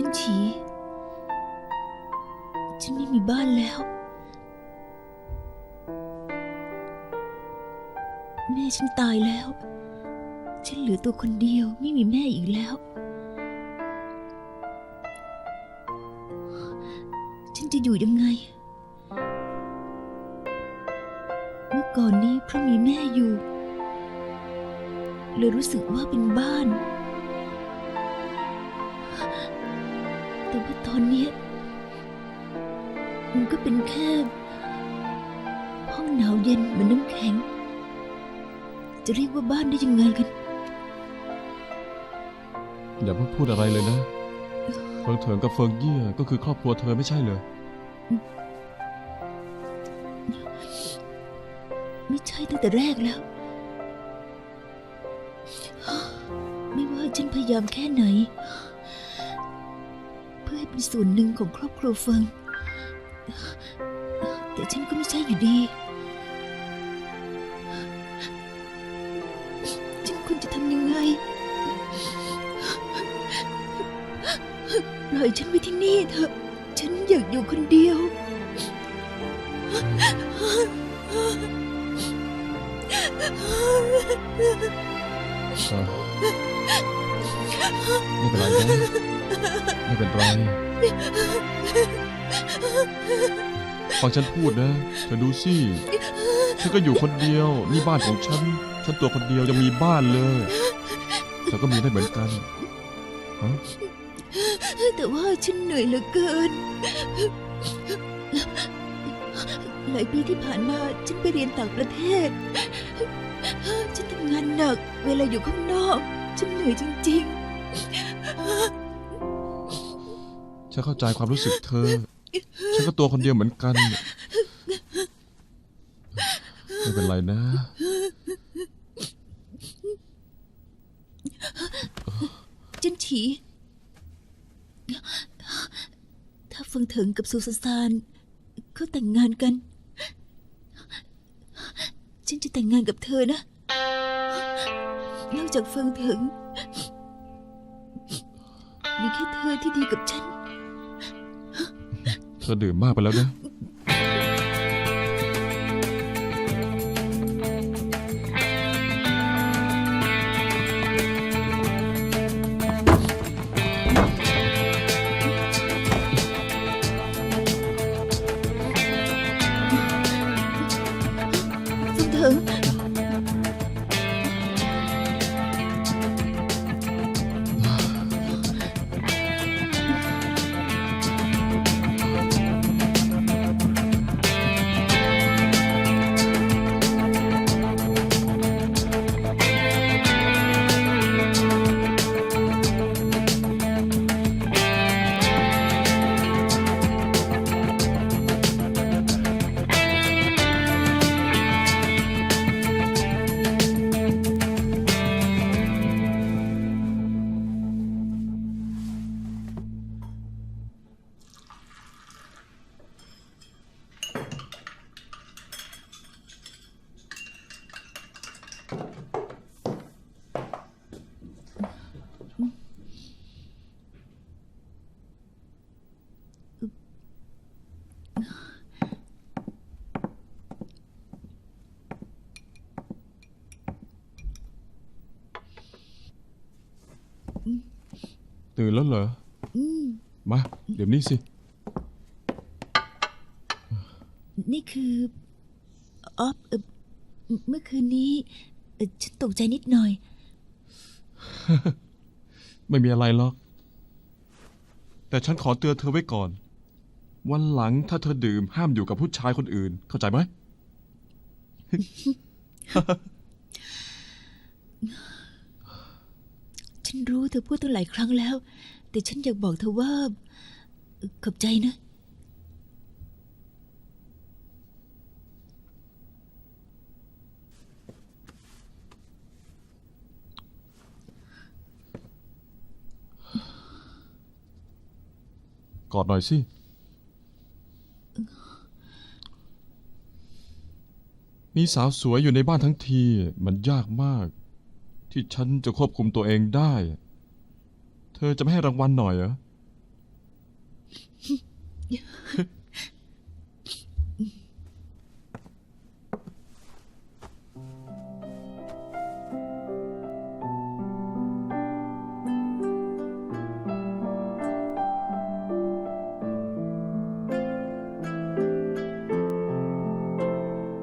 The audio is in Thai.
ฉันฉี ฉันไม่มีบ้านแล้ว แม่ฉันตายแล้ว ฉันเหลือตัวคนเดียวไม่มีแม่อีกแล้ว ฉันจะอยู่ยังไง เมื่อก่อนนี้เพราะมีแม่อยู่ เลยรู้สึกว่าเป็นบ้าน แต่ว่าตอนเนี้ยมันก็เป็นแค่ห้องหนาวเย็นเหมือนน้ำแข็ง จะเรียกว่าบ้านได้ยังไงกัน อย่าเพิ่งพูดอะไรเลยนะเฟิงเถิงกับเฟิงเยี่ยก็คือครอบครัวเธอไม่ใช่เหรอไม่ใช่ตั้งแต่แรกแล้ว ไม่ว่าฉันพยายามแค่ไหนเพื่อให้เป็นส่วนหนึ่งของครอบครัวเฟิง แต่ฉันก็ไม่ใช่อยู่ดี ฉันควรจะทำยังไงปล่อยฉันไว้ที่นี่เถอะ ฉันอยากอยู่คนเดียวอ ไม่เป็นไรนะไม่เป็นไรฟังฉันพูดนะเธอดูสิฉันก็อยู่คนเดียวนี่บ้านของฉัน ฉันตัวคนเดียวยังมีบ้านเลยเธอก็มีได้เหมือนกันฮะแต่ว่าฉันเหนื่อยเหลือเกิน หลายปีที่ผ่านมาฉันไปเรียนต่างประเทศ ฉันทำงานหนัก เวลาอยู่ข้างนอก ฉันเหนื่อยจริง ฉันเข้าใจความรู้สึกเธอ ฉันก็ตัวคนเดียวเหมือนกัน ไม่เป็นไรนะๆฉันฉีถ้าเฟิงเถิงกับซูซานเขาแต่งงานกัน ฉันจะแต่งงานกับเธอนะ นอกจากเฟิงเถิงมีแค่เธอที่ดีกับฉัน ธอดื่มมากไปแล้วนะฟิงเถิง ตื่นแล้วเหรอ อืม มา เดี๋ยวนี้สิ นี่คือออฟเอ่อเมื่อคืนนี้เอ่อฉันตกใจนิดหน่อย ไม่มีอะไรหรอก แต่ฉันขอเตือนเธอไว้ก่อน วันหลังถ้าเธอดื่มห้ามอยู่กับผู้ชายคนอื่น เข้าใจไหม ฉันรู้เธอพูดตั้งหลายครั้งแล้ว แต่ฉันอยากบอกเธอว่า ขอบใจนะ กอดหน่อยสิ มีสาวสวยอยู่ในบ้านทั้งที มันยากมาก ที่ฉันจะควบคุมตัวเองได้ เธอจะไม่ให้รางวัลหน่อยเหรอ